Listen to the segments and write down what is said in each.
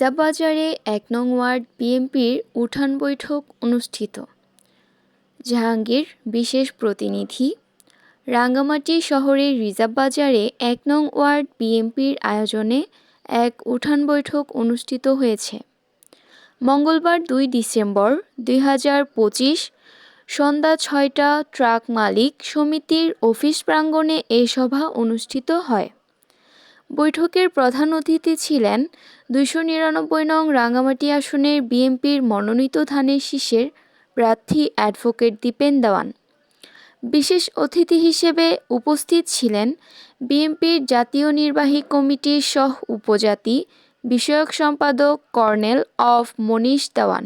Reserve এক নং word বিএনপির উঠান বৈঠক অনুষ্ঠিত। জাহাঙ্গীর, বিশেষ প্রতিনিধি, রাঙ্গামাটি শহরের রিজার্ভ বাজারে এক নং ওয়ার্ড বিএনপির আয়োজনে এক উঠান বৈঠক অনুষ্ঠিত হয়েছে। মঙ্গলবার দুই ডিসেম্বর দুই হাজার পঁচিশ সন্ধ্যা ছয়টা ট্রাক মালিক সমিতির অফিস প্রাঙ্গণে এই সভা অনুষ্ঠিত হয়। বৈঠকের প্রধান অতিথি ছিলেন দুইশো নিরানব্বই নং রাঙ্গামাটি আসনের বিএনপির মনোনীত ধানের শীষের প্রার্থী অ্যাডভোকেট দীপেন দেওয়ান বিশেষ অতিথি হিসেবে উপস্থিত ছিলেন বিএনপির জাতীয় নির্বাহী কমিটির সহ উপজাতি বিষয়ক সম্পাদক কর্নেল অফ মনীষ দেওয়ান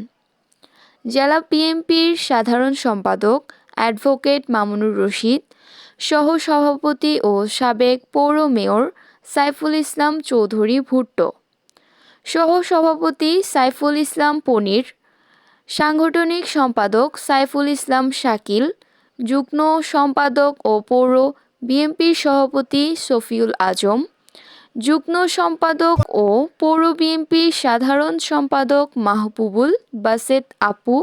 জেলা বিএনপির সাধারণ সম্পাদক অ্যাডভোকেট মামুনুর রশিদ সহ সভাপতি ও সাবেক পৌর মেয়র সাইফুল ইসলাম চৌধুরী ভুট্টো। সহ সভাপতি সাইফুল ইসলাম পনির। সাংগঠনিক সম্পাদক সাইফুল ইসলাম শাকিল। যুগ্ম সম্পাদক ও পৌর বিএনপির সভাপতি শফিউল আজম। যুগ্ম সম্পাদক ও পৌর বিএনপির সাধারণ সম্পাদক মাহবুবুল বাসেত আপু।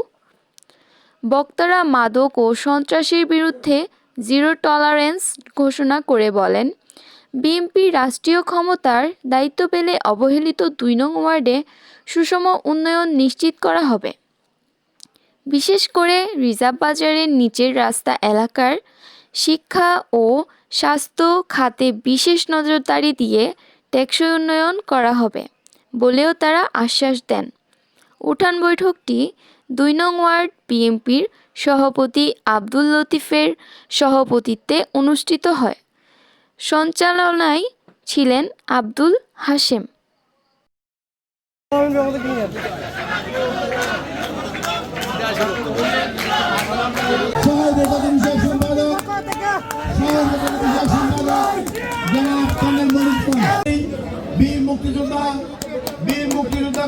বক্তারা মাদক ও সন্ত্রাসের বিরুদ্ধে জিরো টলারেন্স ঘোষণা করে বলেন বিএনপি রাষ্ট্রীয় ক্ষমতার দায়িত্ব পেলে অবহেলিত দুই নং ওয়ার্ডে সুষম উন্নয়ন নিশ্চিত করা হবে। বিশেষ করে রিজার্ভ বাজারের নিচের রাস্তা এলাকার শিক্ষা ও স্বাস্থ্য খাতে বিশেষ নজরদারি দিয়ে টেকসই উন্নয়ন করা হবে বলেও তারা আশ্বাস দেন। উঠান বৈঠকটি দুই নং ওয়ার্ড বিএনপির সভাপতি আব্দুল লতিফের সভাপতিত্বে অনুষ্ঠিত হয়। সঞ্চালনায় ছিলেন আব্দুল হাশেম। মুক্তিযোদ্ধা বীর মুক্তিযোদ্ধা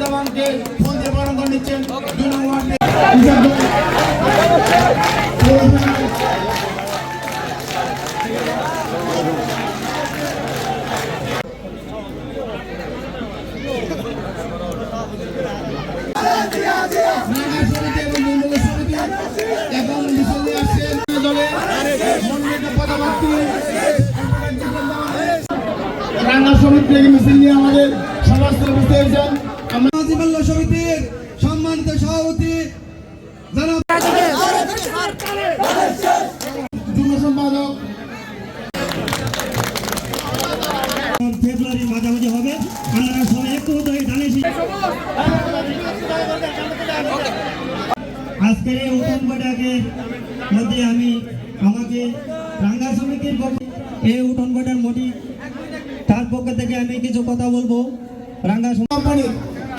দেওয়ানকে ফোন দিয়ে বরণ করে নিচ্ছেন ফেব্রুয়ারির এই মধ্যে আমি আমাকে রাঙ্গা সমিতির এই উঠন বৈঠক মোটি তার পক্ষ থেকে আমি কিছু কথা বলব। রাঙ্গা কোম্পানি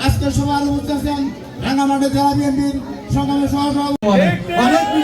আজকে সবার উপস্থিত আছেন রাঙ্গামাটি জেলা বিএনপির সহ সহসভাপতি